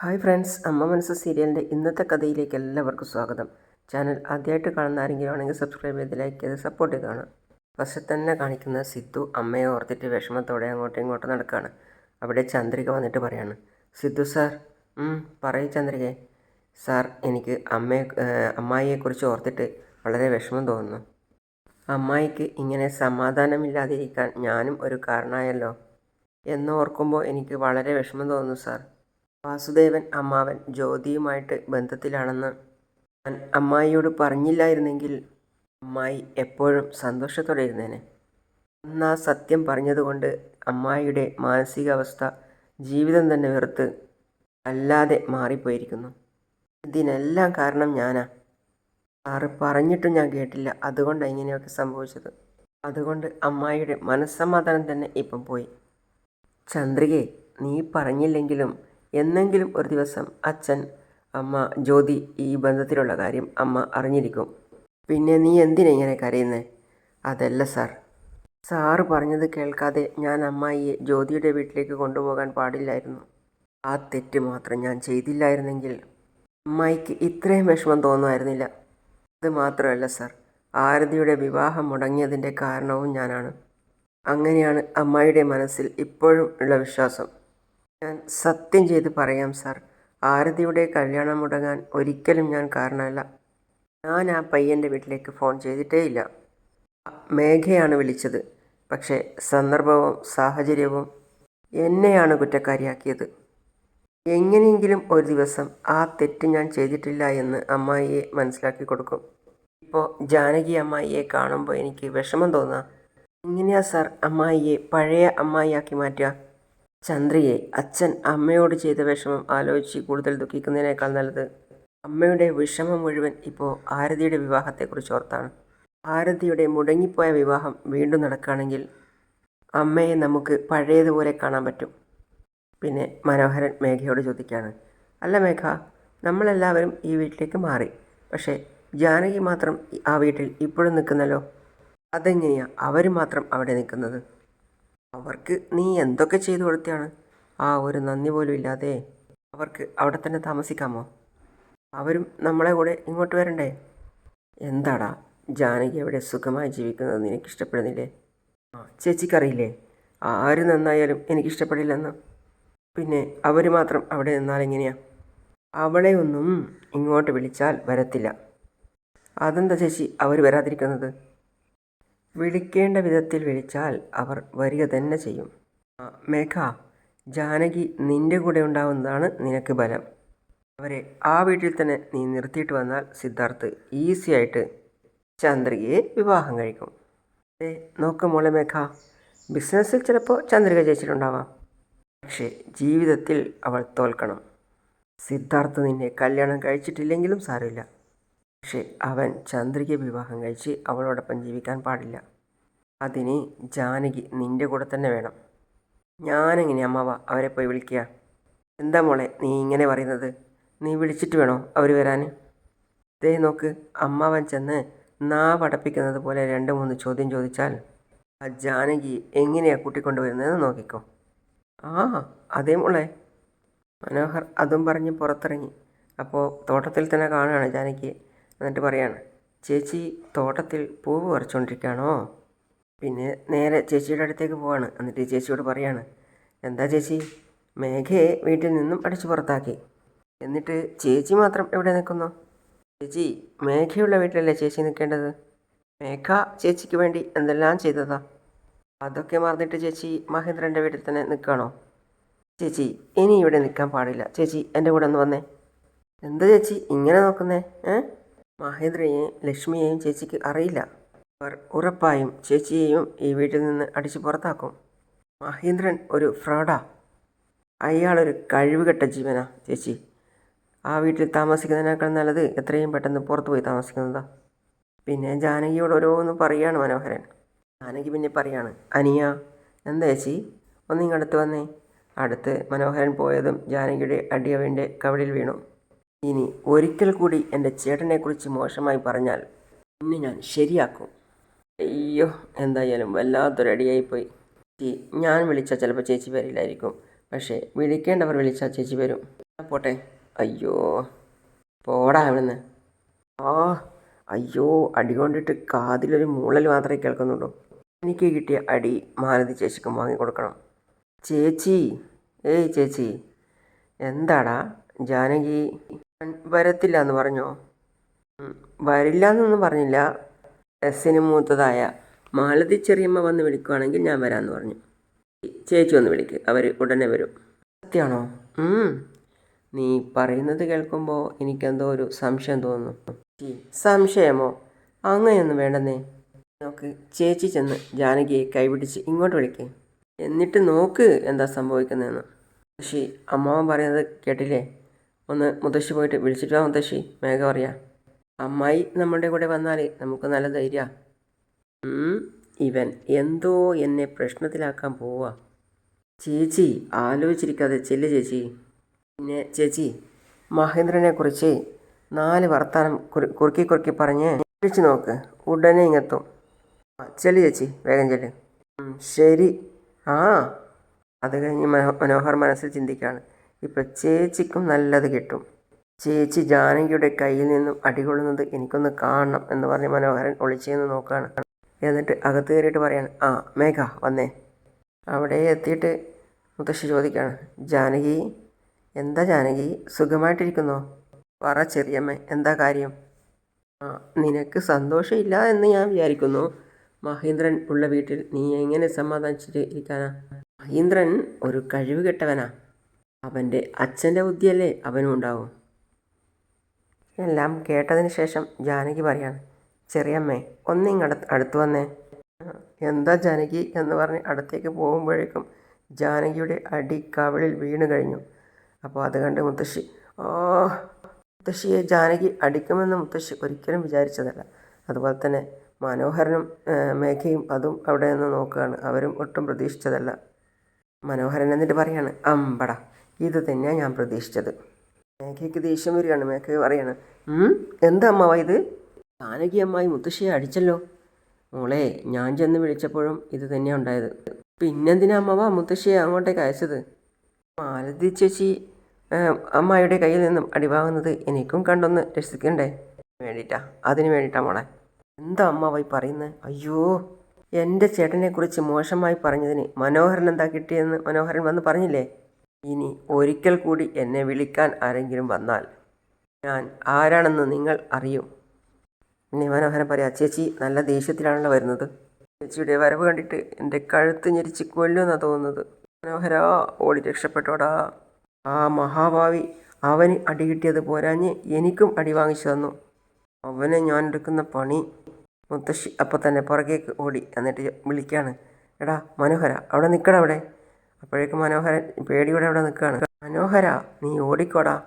Hi friends അമ്മ മനസ്സ് സീരിയലിന്റെ ഇന്നത്തെ കഥയിലേക്ക് എല്ലാവർക്കും സ്വാഗതം. ചാനൽ ആദ്യമായിട്ട് കാണുന്ന ആരെങ്കിലും ആണെങ്കിൽ സബ്സ്ക്രൈബ് ചെയ്ത് ലൈക്ക് ചെയ്ത് സപ്പോർട്ട് ചെയ്ത് കാണാം ഫസ്റ്റ് തന്നെ കാണിക്കുന്ന സിദ്ധു അമ്മയെ ഓർത്തിട്ട് വിഷമത്തോടെ അങ്ങോട്ടും ഇങ്ങോട്ടും നടക്കുകയാണ്. അവിടെ ചന്ദ്രിക വന്നിട്ട് പറയാണ് സിദ്ധു സാർ "ഉം, പറയൂ ചന്ദ്രികയെ സാർ എനിക്ക് അമ്മയെ അമ്മായിയെക്കുറിച്ച് ഓർത്തിട്ട് വളരെ വിഷമം തോന്നുന്നു. അമ്മായിക്ക് ഇങ്ങനെ സമാധാനമില്ലാതിരിക്കാൻ ഞാനും ഒരു കാരണമായല്ലോ. എന്നോർക്കുമ്പോൾ എനിക്ക് വളരെ വിഷമം തോന്നുന്നു സാർ. വാസുദേവൻ അമ്മാവൻ ജ്യോതിയുമായിട്ട് ബന്ധത്തിലാണെന്ന് ഞാൻ അമ്മായിയോട് പറഞ്ഞില്ലായിരുന്നെങ്കിൽ അമ്മായി എപ്പോഴും സന്തോഷത്തോടെ ഇരുന്നേനെ. അന്ന് ആ സത്യം പറഞ്ഞതുകൊണ്ട് അമ്മായിയുടെ മാനസികാവസ്ഥ ജീവിതം തന്നെ വെറുത്ത് അല്ലാതെ മാറിപ്പോയിരിക്കുന്നു. ഇതിനെല്ലാം കാരണം ഞാനാ. സാറ് പറഞ്ഞിട്ടും ഞാൻ കേട്ടില്ല. അതുകൊണ്ടാണ് ഇങ്ങനെയൊക്കെ സംഭവിച്ചത്. അതുകൊണ്ട് അമ്മായിയുടെ മനസ്സമാധാനം തന്നെ ഇപ്പം പോയി. ചന്ദ്രികയെ നീ പറഞ്ഞില്ലെങ്കിലും എന്നെങ്കിലും ഒരു ദിവസം അച്ഛൻ അമ്മ ജ്യോതി ഈ ബന്ധത്തിലുള്ള കാര്യം അമ്മ അറിഞ്ഞിരിക്കും. പിന്നെ നീ എന്തിനാ ഇങ്ങനെ കരയുന്നേ? അതല്ല സാർ. സാറ് പറഞ്ഞത് കേൾക്കാതെ ഞാൻ അമ്മായിയെ ജ്യോതിയുടെ വീട്ടിലേക്ക് കൊണ്ടുപോകാൻ പാടില്ലായിരുന്നു. ആ തെറ്റ് മാത്രം ഞാൻ ചെയ്തില്ലായിരുന്നെങ്കിൽ അമ്മായിക്ക് ഇത്രയും വിഷമം തോന്നുമായിരുന്നില്ല. അത് മാത്രമല്ല സാർ ആരതിയുടെ വിവാഹം മുടങ്ങിയതിന്റെ കാരണവും ഞാനാണ്. അങ്ങനെയാണ് അമ്മായിയുടെ മനസ്സിൽ ഇപ്പോഴും ഉള്ള വിശ്വാസം. ഞാൻ സത്യം ചെയ്ത് പറയാം സാർ. ആരതിയുടെ കല്യാണം മുടങ്ങാൻ ഒരിക്കലും ഞാൻ കാരണമല്ല. ഞാൻ ആ പയ്യന്റെ വീട്ടിലേക്ക് ഫോൺ ചെയ്തിട്ടേ ഇല്ല മേഘയാണ് വിളിച്ചത്. പക്ഷേ സന്ദർഭവും സാഹചര്യവും എന്നെയാണ് കുറ്റക്കാരിയാക്കിയത്. എങ്ങനെയെങ്കിലും ഒരു ദിവസം ആ തെറ്റ് ഞാൻ ചെയ്തിട്ടില്ല എന്ന് അമ്മായിയെ മനസ്സിലാക്കി കൊടുക്കും. ഇപ്പോൾ ജാനകി അമ്മായിയെ കാണുമ്പോൾ എനിക്ക് വിഷമം തോന്നാം. എങ്ങനെയാ സാർ അമ്മായിയെ പഴയ അമ്മായിയാക്കി മാറ്റുക? ചന്ദ്രയെ അച്ഛൻ അമ്മയോട് ചെയ്ത വിഷമം ആലോചിച്ച് കൂടുതൽ ദുഃഖിക്കുന്നതിനേക്കാൾ നല്ലത് അമ്മയുടെ വിഷമം മുഴുവൻ ഇപ്പോൾ ആരതിയുടെ വിവാഹത്തെക്കുറിച്ച് ഓർത്താണ്. ആരതിയുടെ മുടങ്ങിപ്പോയ വിവാഹം വീണ്ടും നടക്കുകയാണെങ്കിൽ അമ്മയെ നമുക്ക് പഴയതുപോലെ കാണാൻ പറ്റും. പിന്നെ മനോഹരൻ മേഘയോട് ചോദിക്കുകയാണ് അല്ല മേഘ നമ്മളെല്ലാവരും ഈ വീട്ടിലേക്ക് മാറി. പക്ഷേ ജാനകി മാത്രം ആ വീട്ടിൽ ഇപ്പോഴും നിൽക്കുന്നല്ലോ? അതെങ്ങനെയാണ് അവർ മാത്രം അവിടെ നിൽക്കുന്നത്? അവർക്ക് നീ എന്തൊക്കെ ചെയ്തു കൊടുത്താണ് ആ ഒരു നന്ദി പോലും ഇല്ലാതെ അവർക്ക് അവിടെ തന്നെ താമസിക്കാമോ? അവരും നമ്മളെ കൂടെ ഇങ്ങോട്ട് വരണ്ടേ? എന്താടാ ജാനകി അവിടെ സുഖമായി ജീവിക്കുന്നത് നിനക്ക് ഇഷ്ടപ്പെടുന്നില്ലേ ആ ചേച്ചിക്കറിയില്ലേ? ആര് നന്നായാലും എനിക്കിഷ്ടപ്പെടില്ലെന്ന്. പിന്നെ അവർ മാത്രം അവിടെ നിന്നാൽ എങ്ങനെയാ? അവളെ ഒന്നും ഇങ്ങോട്ട് വിളിച്ചാൽ വരത്തില്ല. അതെന്താ ചേച്ചി അവർ വരാതിരിക്കുന്നത്? വിളിക്കേണ്ട വിധത്തിൽ വിളിച്ചാൽ അവർ വരിക തന്നെ ചെയ്യും. മേഘ ജാനകി നിന്റെ കൂടെ ഉണ്ടാവുന്നതാണ് നിനക്ക് ബലം. അവരെ ആ വീട്ടിൽ തന്നെ നീ നിർത്തിയിട്ട് വന്നാൽ സിദ്ധാർത്ഥ് ഈസി ആയിട്ട് ചന്ദ്രികയെ വിവാഹം കഴിക്കും. ഏ നോക്ക് മോളെ മേഘ ബിസിനസ്സിൽ ചിലപ്പോൾ ചന്ദ്രിക ജയിച്ചിട്ടുണ്ടാവാം പക്ഷേ ജീവിതത്തിൽ അവൾ തോൽക്കണം. സിദ്ധാർത്ഥ് നിന്നെ കല്യാണം കഴിച്ചിട്ടില്ലെങ്കിലും സാരമില്ല. പക്ഷേ അവൻ ചന്ദ്രിക വിവാഹം കഴിച്ച് അവളോടൊപ്പം ജീവിക്കാൻ പാടില്ല. അതിന് ജാനകി നിന്റെ കൂടെ തന്നെ വേണം. ഞാനെങ്ങനെ അമ്മാവ അവരെ പോയി വിളിക്കുക? എന്താ മോളെ നീ ഇങ്ങനെ പറയുന്നത്? നീ വിളിച്ചിട്ട് വേണോ അവർ വരാൻ ദേ നോക്ക് അമ്മാവൻ ചെന്ന് നാവടപ്പിക്കുന്നത് പോലെ രണ്ട് മൂന്ന് ചോദ്യം ചോദിച്ചാൽ ആ ജാനകി എങ്ങനെയാ കൂട്ടിക്കൊണ്ടുവരുന്നതെന്ന് നോക്കിക്കോ. ആ അതേ മോളെ. മനോഹർ അതും പറഞ്ഞ് പുറത്തിറങ്ങി. അപ്പോൾ തോട്ടത്തിൽ തന്നെ കാണുകയാണ് ജാനകി എന്നിട്ട് പറയാണ് ചേച്ചി തോട്ടത്തിൽ പൂവ് പറിച്ചുകൊണ്ടിരിക്കുകയാണോ പിന്നെ നേരെ ചേച്ചിയുടെ അടുത്തേക്ക് പോവാണ്. എന്നിട്ട് ചേച്ചിയോട് പറയാണ് എന്താ ചേച്ചി? മേഘയെ വീട്ടിൽ നിന്നും അടിച്ചു പുറത്താക്കി. എന്നിട്ട് ചേച്ചി മാത്രം എവിടെ നിൽക്കുന്നു? ചേച്ചി മേഘയുള്ള വീട്ടിലല്ലേ ചേച്ചി നിൽക്കേണ്ടത്? മേഘ ചേച്ചിക്ക് വേണ്ടി എന്തെല്ലാം ചെയ്തതാ? അതൊക്കെ മറന്നിട്ട് ചേച്ചി മഹേന്ദ്രന്റെ വീട്ടിൽ തന്നെ നിൽക്കുകയാണോ? ചേച്ചി ഇനി ഇവിടെ നിൽക്കാൻ പാടില്ല. ചേച്ചി എന്റെ കൂടെ ഒന്ന് വന്നേ. എന്താ ചേച്ചി ഇങ്ങനെ നോക്കുന്നേ? ഏ? മഹേന്ദ്രയെയും ലക്ഷ്മിയെയും ചേച്ചിക്ക് അറിയില്ല. അവർ ഉറപ്പായും ചേച്ചിയെയും ഈ വീട്ടിൽ നിന്ന് അടിച്ചു പുറത്താക്കും. മഹേന്ദ്രൻ ഒരു ഫ്രോഡാ. അയാളൊരു കഴിവുകെട്ട ജീവനാ ചേച്ചി. ആ വീട്ടിൽ താമസിക്കുന്നതിനേക്കാൾ നല്ലത് എത്രയും പെട്ടെന്ന് പുറത്തു പോയി താമസിക്കുന്നതാ. പിന്നെ ജാനകിയോട് ഓരോന്ന് പറയാണ് മനോഹരൻ. ജാനകി പിന്നെ പറയാണ് അനിയ എന്താ ചേച്ചി? ഒന്നിങ്ങടുത്ത് വന്നേ. അടുത്ത് മനോഹരൻ പോയതും ജാനകിയുടെ അടിയവന്റെ കവിളിൽ വീണു. ഇനി ഒരിക്കൽ കൂടി എന്റെ ചേട്ടനെക്കുറിച്ച് മോശമായി പറഞ്ഞാൽ ഇന്ന് ഞാൻ ശരിയാക്കും. അയ്യോ എന്തായാലും വല്ലാത്തൊരടിയായിപ്പോയി ചേച്ചി ഞാൻ വിളിച്ചാൽ ചിലപ്പോൾ ചേച്ചി വരില്ലായിരിക്കും. പക്ഷേ വിളിക്കേണ്ടവർ വിളിച്ചാൽ ചേച്ചി വരും. പോട്ടെ. അയ്യോ പോടാ അവിടുന്ന് ആ അയ്യോ അടി കൊണ്ടിട്ട് കാതിലൊരു മൂളൽ മാത്രമേ കേൾക്കുന്നുള്ളൂ. എനിക്ക് കിട്ടിയ അടി മാലതി ചേച്ചിക്കും വാങ്ങിക്കൊടുക്കണം. ചേച്ചി ഏയ് ചേച്ചി എന്താടാ ജാനകി? വരത്തില്ല എന്ന് പറഞ്ഞോ? വരില്ല എന്നൊന്നും പറഞ്ഞില്ല. എസ്സിന് മൂത്തതായ മാലതി ചെറിയമ്മ വന്ന് വിളിക്കുവാണെങ്കിൽ ഞാൻ വരാമെന്ന് പറഞ്ഞു. ചേച്ചി വന്ന് വിളിക്ക് അവർ ഉടനെ വരും. സത്യമാണോ നീ പറയുന്നത് കേൾക്കുമ്പോൾ എനിക്കെന്തോ ഒരു സംശയം തോന്നുന്നു. സംശയമോ? അങ്ങനെയൊന്നും വേണ്ടെന്നേ. നോക്ക് ചേച്ചി ചെന്ന് ജാനകിയെ കൈപിടിച്ച് ഇങ്ങോട്ട് വിളിക്കേ. എന്നിട്ട് നോക്ക് എന്താ സംഭവിക്കുന്നതെന്ന്. പക്ഷേ അമ്മാവൻ പറയുന്നത് കേട്ടില്ലേ? ഒന്ന് മുത്തശ്ശി പോയിട്ട് വിളിച്ചിട്ട് വാ മുത്തശ്ശി മേഘ പറയാ അമ്മായി നമ്മുടെ കൂടെ വന്നാൽ നമുക്ക് നല്ല ധൈര്യ. ഇവൻ എന്തോ എന്നെ പ്രശ്നത്തിലാക്കാൻ പോവാ. ചേച്ചി ആലോചിച്ചിരിക്കാതെ ചെല്ല് ചേച്ചി. പിന്നെ ചേച്ചി മഹേന്ദ്രനെ കുറിച്ച് നാല് വർത്താനം കുറി- കുറുക്കി കുറുക്കി പറഞ്ഞ് വിളിച്ചു നോക്ക്. ഉടനെ ഇങ്ങെത്തും ചെല്ല് ചേച്ചി വേഗം ചെല്ല്. ശരി. ആ അത് കഴിഞ്ഞ് മനോഹർ മനസ്സിൽ ചിന്തിക്കുകയാണ് ഇപ്പം ചേച്ചിക്കും നല്ലത് കിട്ടും. ചേച്ചി ജാനകിയുടെ കയ്യിൽ നിന്നും അടികൊള്ളുന്നത് എനിക്കൊന്ന് കാണണം എന്ന് പറഞ്ഞ് മനോഹരൻ ഒളിച്ചെന്ന് നോക്കുകയാണ് എന്നിട്ട് അകത്ത് കയറിയിട്ട് പറയാണ് ആ മേഘ വന്നേ. അവിടെ എത്തിയിട്ട് മുത്തശ്ശി ചോദിക്കുകയാണ് ജാനകി എന്താ ജാനകി? സുഖമായിട്ടിരിക്കുന്നോ? പറ ചെറിയമ്മ എന്താ കാര്യം? ആ നിനക്ക് സന്തോഷമില്ല എന്ന് ഞാൻ വിചാരിക്കുന്നു. മഹേന്ദ്രൻ ഉള്ള വീട്ടിൽ നീ എങ്ങനെ സമാധാനിച്ചിട്ട് ഇരിക്കാനാ? മഹീന്ദ്രൻ ഒരു കഴിവ് കെട്ടവനാ അവന്റെ അച്ഛന്റെ ബുദ്ധിയല്ലേ അവനും ഉണ്ടാവും? എല്ലാം കേട്ടതിന് ശേഷം ജാനകി പറയാണ് ചെറിയമ്മേ ഒന്നിങ്ങട അടുത്ത് വന്നേ. എന്താ ജാനകി? എന്ന് പറഞ്ഞ് അടുത്തേക്ക് പോകുമ്പോഴേക്കും ജാനകിയുടെ അടി കവിളിൽ വീണു കഴിഞ്ഞു. അപ്പോൾ അത് കണ്ട് മുത്തശ്ശി ഓ മുത്തശ്ശിയെ ജാനകി അടിക്കുമെന്ന് മുത്തശ്ശി ഒരിക്കലും വിചാരിച്ചതല്ല. അതുപോലെ തന്നെ മനോഹരനും മേഘയും അതും അവിടെ നിന്ന് നോക്കുകയാണ്. അവരും ഒട്ടും പ്രതീക്ഷിച്ചതല്ല. മനോഹരൻ എന്നിട്ട് പറയാണ് അമ്പട ഇത് തന്നെയാണ് ഞാൻ പ്രതീക്ഷിച്ചത്. മേഘയ്ക്ക് ദേഷ്യം വരികയാണ്. മേഘ പറയാണ് "ഉം, എന്താ ഇത്? ജാനകി അമ്മായി മുത്തശ്ശിയെ അടിച്ചല്ലോ. മോളെ ഞാൻ ചെന്ന് വിളിച്ചപ്പോഴും ഇത് തന്നെയാണ് ഉണ്ടായത്. പിന്നെന്തിനാ അമ്മാവ മുത്തശ്ശിയെ അങ്ങോട്ടേക്ക് അയച്ചത്? മാലതി ചേച്ചി അമ്മായിയുടെ കയ്യിൽ നിന്നും അടിവാങ്ങുന്നത് എനിക്കും കണ്ടൊന്ന് രസിക്കണ്ടേ വേണ്ടിയിട്ടാ അതിന് വേണ്ടിയിട്ടാ മോളെ. എന്താ അമ്മാവായി പറയുന്നത് അയ്യോ എന്റെ ചേട്ടനെക്കുറിച്ച് മോശമായി പറഞ്ഞതിന് മനോഹരൻ എന്താ കിട്ടിയെന്ന് മനോഹരൻ വന്ന് പറഞ്ഞില്ലേ? ഇനി ഒരിക്കൽ കൂടി എന്നെ വിളിക്കാൻ ആരെങ്കിലും വന്നാൽ ഞാൻ ആരാണെന്ന് നിങ്ങൾ അറിയും. പിന്നെ മനോഹരൻ പറയാം ചേച്ചി നല്ല ദേഷ്യത്തിലാണല്ലോ വരുന്നത്. ചേച്ചിയുടെ വരവ് കണ്ടിട്ട് എന്റെ കഴുത്ത് ഞെരിച്ച് കൊല്ലുമെന്നാണ് തോന്നുന്നത്. മനോഹര ഓടി രക്ഷപ്പെട്ടോടാ. ആ മഹാഭാവി അവന് അടി കിട്ടിയത് പോരാഞ്ഞ് എനിക്കും അടി വാങ്ങിച്ചു തന്നു. അവനെ ഞാൻ എടുക്കുന്ന പണി മുത്തശ്ശി അപ്പം തന്നെ പുറകേക്ക് ഓടി എന്നിട്ട് വിളിക്കുകയാണ് എടാ മനോഹര അവിടെ നിൽക്കടാ അവിടെ അപ്പോഴേക്കും മനോഹരൻ പേടിയോടെ അവിടെ നിൽക്കുകയാണ്. മനോഹര നീ ഓടിക്കോടാ.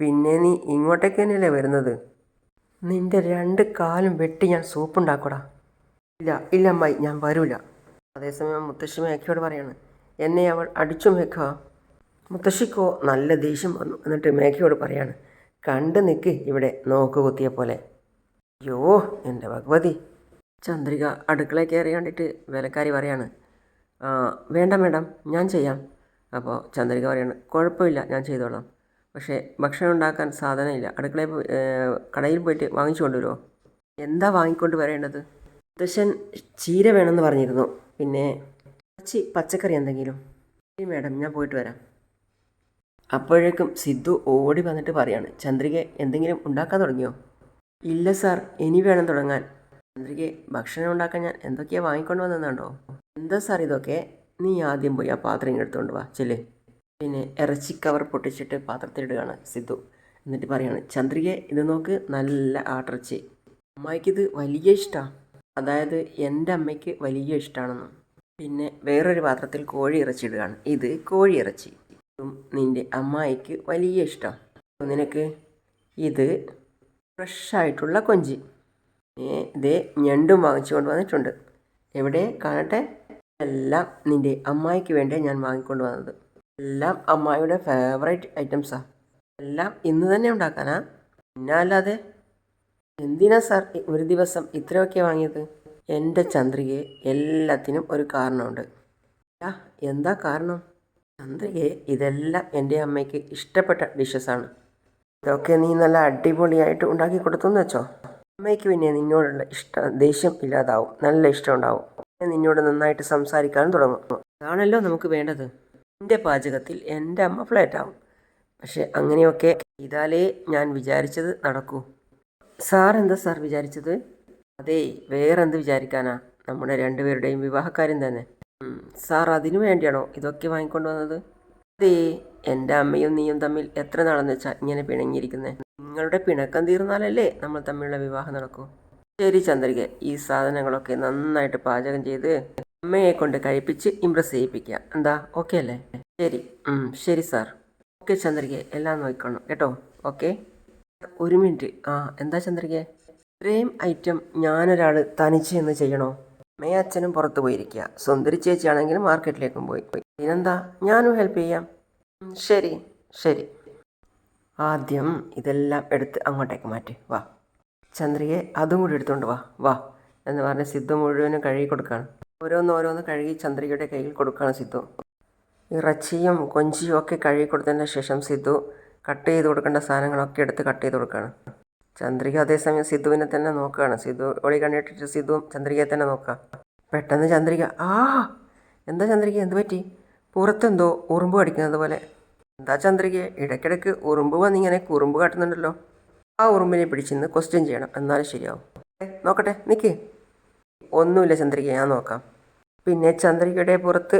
പിന്നെ നീ ഇങ്ങോട്ടേക്ക് തന്നെയല്ലേ വരുന്നത്? നിന്റെ രണ്ട് കാലും വെട്ടി ഞാൻ സൂപ്പുണ്ടാക്കോടാ. ഇല്ല ഇല്ല അമ്മായി ഞാൻ വരൂല. അതേസമയം മുത്തശ്ശി മേഘയോട് പറയാണ്. എന്നെ അവൾ അടിച്ചു മേഘ. മുത്തശ്ശിക്കോ നല്ല ദേഷ്യം വന്നു എന്നിട്ട് മേഘയോട് പറയാണ്. കണ്ടു നിൽക്ക് ഇവിടെ നോക്ക് കുത്തിയ പോലെ. അയ്യോ എന്റെ ഭഗവതി. ചന്ദ്രിക അടുക്കളയിൽ കയറി കണ്ടിട്ട് വേലക്കാരി പറയാണ്. "ആ, വേണ്ട മേഡം ഞാൻ ചെയ്യാം. അപ്പോൾ ചന്ദ്രിക പറയാണ് കുഴപ്പമില്ല ഞാൻ ചെയ്തോളാം. പക്ഷേ ഭക്ഷണം ഉണ്ടാക്കാൻ സാധനമില്ല. അടുക്കളയിൽ കടയിൽ പോയിട്ട് വാങ്ങിച്ചു കൊണ്ടുവരുമോ എന്താ വാങ്ങിക്കൊണ്ട് വരേണ്ടത്? ദശൻ ചീര വേണമെന്ന് പറഞ്ഞിരുന്നു. പിന്നെ കുറച്ച് പച്ചക്കറി എന്തെങ്കിലും. ശരി മേഡം ഞാൻ പോയിട്ട് വരാം. അപ്പോഴേക്കും സിദ്ധു ഓടി വന്നിട്ട് പറയാണ് ചന്ദ്രിക എന്തെങ്കിലും ഉണ്ടാക്കാൻ തുടങ്ങിയോ? ഇല്ല സാർ ഇനി വേണം തുടങ്ങാൻ. ചന്ദ്രികയെ ഭക്ഷണം ഉണ്ടാക്കാൻ ഞാൻ എന്തൊക്കെയാണ് വാങ്ങിക്കൊണ്ട് വന്നതുണ്ടോ എന്താ സാർ ഇതൊക്കെ? നീ ആദ്യം പോയി ആ പാത്രം ഇങ്ങ് എടുത്തുകൊണ്ട് വാ ചെല്ലേ. പിന്നെ ഇറച്ചി കവർ പൊട്ടിച്ചിട്ട് പാത്രത്തിലിടുകയാണ് സിദ്ധു. എന്നിട്ട് പറയാണ് ചന്ദ്രിക ഇത് നോക്ക് നല്ല ആട്ടിറച്ചി. അമ്മായിക്കിത് വലിയ ഇഷ്ടമാണ് അതായത് എന്റെ അമ്മയ്ക്ക് വലിയ ഇഷ്ടമാണെന്ന് പിന്നെ വേറൊരു പാത്രത്തിൽ കോഴി ഇറച്ചി ഇടുകയാണ്. ഇത് കോഴി ഇറച്ചി. നിന്റെ അമ്മായിക്ക് വലിയ ഇഷ്ടം. നിനക്ക് ഇത് ഫ്രഷായിട്ടുള്ള കൊഞ്ചി. ഇതേ ഞണ്ടും വാങ്ങിച്ചുകൊണ്ട് വന്നിട്ടുണ്ട്. എവിടെ? കാണട്ടെ. എല്ലാം നിന്റെ അമ്മായിക്ക് വേണ്ടി ഞാൻ വാങ്ങിക്കൊണ്ട് വന്നത്. എല്ലാം അമ്മായിയുടെ ഫേവറേറ്റ് ഐറ്റംസാണ് എല്ലാം ഇന്ന് തന്നെ ഉണ്ടാക്കാനാ? പിന്നെ അല്ലാതെ എന്തിനാ സാർ ഒരു ദിവസം ഇത്രയൊക്കെ വാങ്ങിയത്? എന്റെ ചന്ദ്രികയെ എല്ലാത്തിനും ഒരു കാരണമുണ്ട്. എന്താ കാരണം? ചന്ദ്രികയെ ഇതെല്ലാം എന്റെ അമ്മയ്ക്ക് ഇഷ്ടപ്പെട്ട ഡിഷസാണ് ഇതൊക്കെ നീ നല്ല അടിപൊളിയായിട്ട് ഉണ്ടാക്കി കൊടുത്തെന്ന് വെച്ചോ? അമ്മയ്ക്ക് പിന്നെ നിന്നോടുള്ള ഇഷ്ടം ദേഷ്യം ഇല്ലാതാവും. നല്ല ഇഷ്ടം ഉണ്ടാവും. നിന്നോട് നന്നായിട്ട് സംസാരിക്കാൻ തുടങ്ങും. അതാണല്ലോ നമുക്ക് വേണ്ടത്. എന്റെ പാചകത്തിൽ എന്റെ അമ്മ ഫ്ലാറ്റ് ആവും പക്ഷെ അങ്ങനെയൊക്കെ ചെയ്താലേ ഞാൻ വിചാരിച്ചത് നടക്കൂ. സാർ എന്താ സാർ വിചാരിച്ചത്? അതേ വേറെന്ത് വിചാരിക്കാനാ? നമ്മുടെ രണ്ടുപേരുടെയും വിവാഹക്കാര്യം തന്നെ. സാർ അതിനു വേണ്ടിയാണോ ഇതൊക്കെ വാങ്ങിക്കൊണ്ട് വന്നത്? അതേ എന്റെ അമ്മയും നീയും തമ്മിൽ എത്ര നാളെന്ന് വെച്ചാൽ ഇങ്ങനെ പിണങ്ങിയിരിക്കുന്നത് നിങ്ങളുടെ പിണക്കം തീർന്നാലല്ലേ നമ്മൾ തമ്മിലുള്ള വിവാഹം നടക്കൂ. ശരി ചന്ദ്രിക ഈ സാധനങ്ങളൊക്കെ നന്നായിട്ട് പാചകം ചെയ്ത് അമ്മയെ കൊണ്ട് കഴിപ്പിച്ച് ഇമ്പ്രസ് ചെയ്യിപ്പിക്കുക എന്താ? ഓക്കെ അല്ലേ? ശരി. ശരി സാർ. ഓക്കെ ചന്ദ്രിക എല്ലാം നോക്കണം കേട്ടോ? ഓക്കെ? ഒരു മിനിറ്റ്. ആ എന്താ ചന്ദ്രിക? ഇത്രയും ഐറ്റം ഞാനൊരാൾ തനിച്ച് എന്ന് ചെയ്യണോ? അമ്മയും അച്ഛനും പുറത്ത് പോയിരിക്കുക സുന്ദരി ചേച്ചിയാണെങ്കിൽ മാർക്കറ്റിലേക്കും പോയി. ഇതിനെന്താ ഞാനും ഹെൽപ്പ് ചെയ്യാം. ശരി. ശരി. ആദ്യം ഇതെല്ലാം എടുത്ത് അങ്ങോട്ടേക്ക് മാറ്റി. വാ. ചന്ദ്രികയെ അതും കൂടി എടുത്തുകൊണ്ട് വാ വാ എന്ന് പറഞ്ഞ് സിദ്ധു മുഴുവനും കഴുകി കൊടുക്കുകയാണ് ഓരോന്ന് ഓരോന്ന് കഴുകി ചന്ദ്രികയുടെ കയ്യിൽ കൊടുക്കുകയാണ് സിദ്ധു. ഇറച്ചിയും കൊഞ്ചിയും ഒക്കെ കഴുകി കൊടുത്തതിന് ശേഷം സിദ്ധു കട്ട് ചെയ്ത് കൊടുക്കേണ്ട സാധനങ്ങളൊക്കെ എടുത്ത് കട്ട് ചെയ്ത് കൊടുക്കുകയാണ് ചന്ദ്രിക അതേസമയം സിദ്ധുവിനെ തന്നെ നോക്കുകയാണ്. സിദ്ധു ഒളി കണ്ടിട്ടിട്ട് സിദ്ധുവും ചന്ദ്രികയെ തന്നെ നോക്കുക പെട്ടെന്ന് ചന്ദ്രിക ആ എന്താ ചന്ദ്രിക എന്ത് പറ്റി? പുറത്തെന്തോ ഉറുമ്പ് കടിക്കുന്നത് പോലെ. എന്താ ചന്ദ്രിക ഇടയ്ക്കിടയ്ക്ക് ഉറുമ്പ് വന്നിങ്ങനെ കുറുമ്പ് കാട്ടുന്നുണ്ടല്ലോ. ആ ഉറുമ്പിനെ പിടിച്ചിന്ന് ക്വസ്റ്റ്യൻ ചെയ്യണം. എന്നാലും ശരിയാവും. നോക്കട്ടെ നിൽക്ക് ഒന്നുമില്ല ചന്ദ്രിക ഞാൻ നോക്കാം. പിന്നെ ചന്ദ്രികയുടെ പുറത്ത്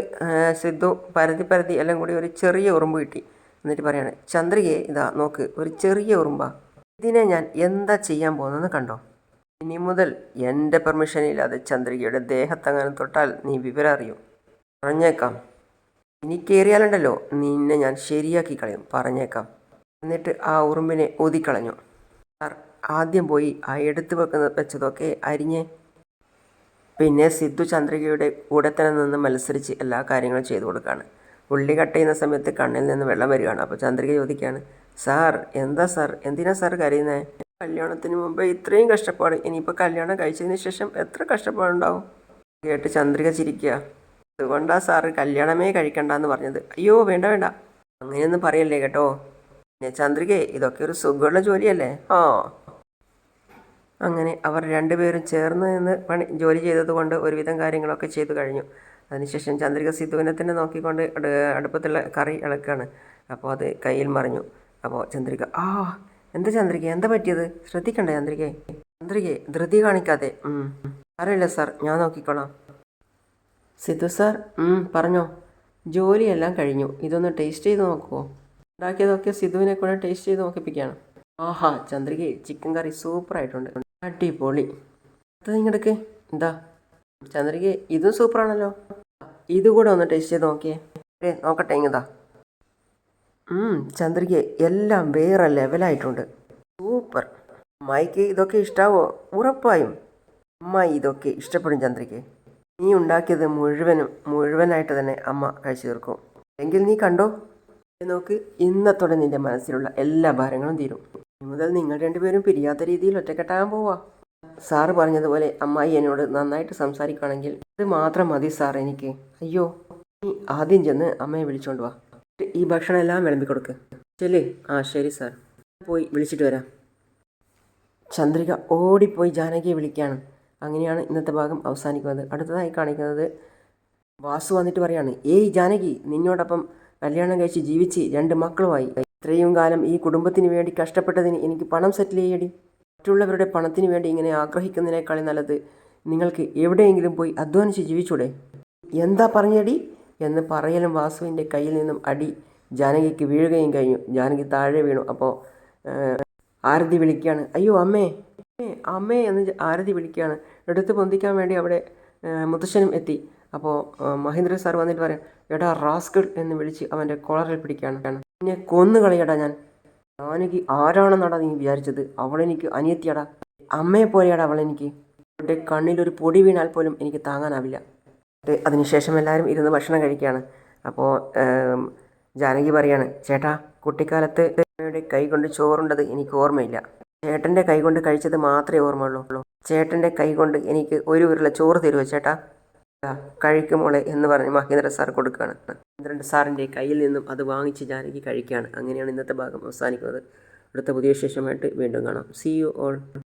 സിദ്ധു പരതി പരതി എല്ലാം കൂടി ഒരു ചെറിയ ഉറുമ്പ് കിട്ടി. എന്നിട്ട് പറയാണ് ചന്ദ്രികയെ ഇതാ നോക്ക് ഒരു ചെറിയ ഉറുമ്പാ. ഇതിനെ ഞാൻ എന്താ ചെയ്യാൻ പോകുന്നതെന്ന് കണ്ടോ? ഇനി മുതൽ എന്റെ പെർമിഷൻ ഇല്ലാതെ ചന്ദ്രികയുടെ ദേഹത്തങ്ങനെ തൊട്ടാൽ നീ വിവരം അറിയും. പറഞ്ഞേക്കാം. ഇനി കയറിയാലുണ്ടല്ലോ നിന്നെ ഞാൻ ശരിയാക്കി കളയും. പറഞ്ഞേക്കാം. എന്നിട്ട് ആ ഉറുമ്പിനെ ഊതിക്കളഞ്ഞു സാർ ആദ്യം പോയി ആ എടുത്തു വെക്കുന്ന വെച്ചതൊക്കെ അരിഞ്ഞ് പിന്നെ സിദ്ധു ചന്ദ്രികയുടെ കൂടെ തന്നെ നിന്ന് മത്സരിച്ച് എല്ലാ കാര്യങ്ങളും ചെയ്തു കൊടുക്കുകയാണ്. ഉള്ളി കട്ട് ചെയ്യുന്ന സമയത്ത് കണ്ണിൽ നിന്ന് വെള്ളം വരികയാണ്. അപ്പോൾ ചന്ദ്രിക ചോദിക്കുകയാണ് സാർ എന്താ സാർ? എന്തിനാ സാർ കരയുന്നത് കല്യാണത്തിന് മുമ്പ് ഇത്രയും കഷ്ടപ്പാട് ഇനിയിപ്പോൾ കല്യാണം കഴിച്ചതിന് ശേഷം എത്ര കഷ്ടപ്പാടുണ്ടാവും? കേട്ട് ചന്ദ്രിക ചിരിക്കുക. അതുകൊണ്ടാണ് സാറ് കല്യാണമേ കഴിക്കണ്ടെന്ന് പറഞ്ഞത്. അയ്യോ വേണ്ട വേണ്ട. അങ്ങനെയൊന്നും പറയല്ലേ കേട്ടോ. പിന്നെ ചന്ദ്രികയെ ഇതൊക്കെ ഒരു സുഖമുള്ള ജോലിയല്ലേ? ആ. അങ്ങനെ അവർ രണ്ടുപേരും ചേർന്ന് നിന്ന് പണി ജോലി ചെയ്തതുകൊണ്ട് ഒരുവിധം കാര്യങ്ങളൊക്കെ ചെയ്തു കഴിഞ്ഞു. അതിനുശേഷം ചന്ദ്രിക സിദ്ധുവിനെ തന്നെ നോക്കിക്കൊണ്ട് അടുപ്പത്തുള്ള കറി ഇളക്കാണ്. അപ്പോൾ അത് കയ്യിൽ മറിഞ്ഞു. അപ്പോൾ ചന്ദ്രിക ആ എന്താ ചന്ദ്രിക എന്താ പറ്റിയത്? ശ്രദ്ധിക്കണ്ടേ ചന്ദ്രികയെ ചന്ദ്രികയെ ധൃതി കാണിക്കാതെ. അറിയില്ല സാർ ഞാൻ നോക്കിക്കോളാം. സിദ്ധു സാർ പറഞ്ഞോ. ജോലിയെല്ലാം കഴിഞ്ഞു. ഇതൊന്ന് ടേസ്റ്റ് ചെയ്ത് നോക്കുമോ ഉണ്ടാക്കിയതൊക്കെ സിധുവിനെ കൂടെ ടേസ്റ്റ് ചെയ്ത് നോക്കിപ്പിക്കുകയാണ്. ആഹാ ചന്ദ്രികയെ ചിക്കൻ കറി സൂപ്പർ ആയിട്ടുണ്ട്. അടിപൊളി. അത് നിങ്ങടക്ക് എന്താ? ചന്ദ്രിക ഇതും സൂപ്പറാണല്ലോ ഇത് കൂടെ ഒന്ന് ടേസ്റ്റ് ചെയ്ത് നോക്കിയേ. നോക്കട്ടെ ഇങ്ങതാ ചന്ദ്രിക എല്ലാം വേറെ ലെവലായിട്ടുണ്ട് സൂപ്പർ അമ്മായിക്ക് ഇതൊക്കെ ഇഷ്ടാവോ? ഉറപ്പായും. അമ്മായി ഇതൊക്കെ ഇഷ്ടപ്പെടും ചന്ദ്രിക്ക് നീ ഉണ്ടാക്കിയത് മുഴുവനും മുഴുവനായിട്ട് തന്നെ അമ്മ കഴിച്ചു തീർക്കും. എങ്കിൽ നീ കണ്ടോ? നോക്ക് ഇന്നത്തോടെ നിന്റെ മനസ്സിലുള്ള എല്ലാ ഭാരങ്ങളും തീരും. മുതൽ നിങ്ങൾ രണ്ടുപേരും പിരിയാത്ത രീതിയിൽ ഒറ്റക്കെട്ടാകാൻ പോവാ. സാറ് പറഞ്ഞതുപോലെ അമ്മായി എന്നോട് നന്നായിട്ട് സംസാരിക്കുകയാണെങ്കിൽ അത് മാത്രം മതി സാർ എനിക്ക്. അയ്യോ നീ ആദ്യം ചെന്ന് അമ്മയെ വിളിച്ചോണ്ട് വാ. ഈ ഭക്ഷണം എല്ലാം വിളമ്പി കൊടുക്ക്. ചെല്ലേ. ആ ശരി സാർ. പോയി വിളിച്ചിട്ട് വരാം. ചന്ദ്രിക ഓടിപ്പോയി ജാനകിയെ വിളിക്കുകയാണ്. അങ്ങനെയാണ് ഇന്നത്തെ ഭാഗം അവസാനിക്കുന്നത്. അടുത്തതായി കാണിക്കുന്നത് വാസു വന്നിട്ട് പറയാണ് ഏയ് ജാനകി നിന്നോടൊപ്പം കല്യാണം കഴിച്ച് ജീവിച്ച് രണ്ട് മക്കളുമായി. ഇത്രയും കാലം ഈ കുടുംബത്തിന് വേണ്ടി കഷ്ടപ്പെട്ടതിന് എനിക്ക് പണം സെറ്റിൽ ചെയ്യടി. മറ്റുള്ളവരുടെ പണത്തിന് വേണ്ടി ഇങ്ങനെ ആഗ്രഹിക്കുന്നതിനേക്കാൾ നല്ലത് നിങ്ങൾക്ക് എവിടെയെങ്കിലും പോയി അധ്വാനിച്ച് ജീവിച്ചൂടെ? എന്താ പറഞ്ഞടി? എന്ന് പറയലും വാസുവിന്റെ കയ്യിൽ നിന്നും അടി ജാനകിക്ക് വീഴുകയും കഴിഞ്ഞു. ജാനകി താഴെ വീണു. അപ്പോൾ ആരതി വിളിക്കുകയാണ് അയ്യോ അമ്മേ അമ്മേ അമ്മേ എന്ന് ആരതി വിളിക്കുകയാണ്. എടുത്ത് പൊന്തിക്കാൻ വേണ്ടി അവിടെ മുത്തശ്ശനും എത്തി. അപ്പോൾ മഹേന്ദ്ര സാർ വന്നിട്ട് പറയാം എടാ റാസ്കൾ എന്ന് വിളിച്ച് അവന്റെ കോളറിൽ പിടിക്കുകയാണ്. എന്നെ കൊന്നു കളയടാ ഞാൻ. ജാനകി ആരാണെന്നാടാ നീ വിചാരിച്ചത്? അവളെനിക്ക് അനിയത്തിയടാ. അമ്മയെ പോലെയാടാ അവളെനിക്ക്. അവളുടെ കണ്ണിലൊരു പൊടി വീണാൽ പോലും എനിക്ക് താങ്ങാനാവില്ല. അതിനുശേഷം എല്ലാവരും ഇരുന്ന് ഭക്ഷണം കഴിക്കുകയാണ്. അപ്പോൾ ജാനകി പറയാണ് ചേട്ടാ കുട്ടിക്കാലത്ത് അമ്മയുടെ കൈ കൊണ്ട് ചോറുണ്ടത് എനിക്ക് ഓർമ്മയില്ല. ചേട്ടന്റെ കൈ കൊണ്ട് കഴിച്ചത് മാത്രമേ ഓർമ്മയുള്ളൂ. ചേട്ടന്റെ കൈ കൊണ്ട് എനിക്ക് ഒരു ഉരുള ചോറ് തരുമോ ചേട്ടാ? "ദാ, കഴിക്ക് മോളെ എന്ന് പറഞ്ഞ് മഹേന്ദ്ര സാർ കൊടുക്കുകയാണ്. ചന്ദ്രന്റെ സാറിന്റെ കയ്യിൽ നിന്നും അത് വാങ്ങിച്ച് ജാനകി കഴിക്കുകയാണ്. അങ്ങനെയാണ് ഇന്നത്തെ ഭാഗം അവസാനിക്കുന്നത്. അടുത്ത പുതിയ വിശേഷമായിട്ട് വീണ്ടും കാണാം. C you all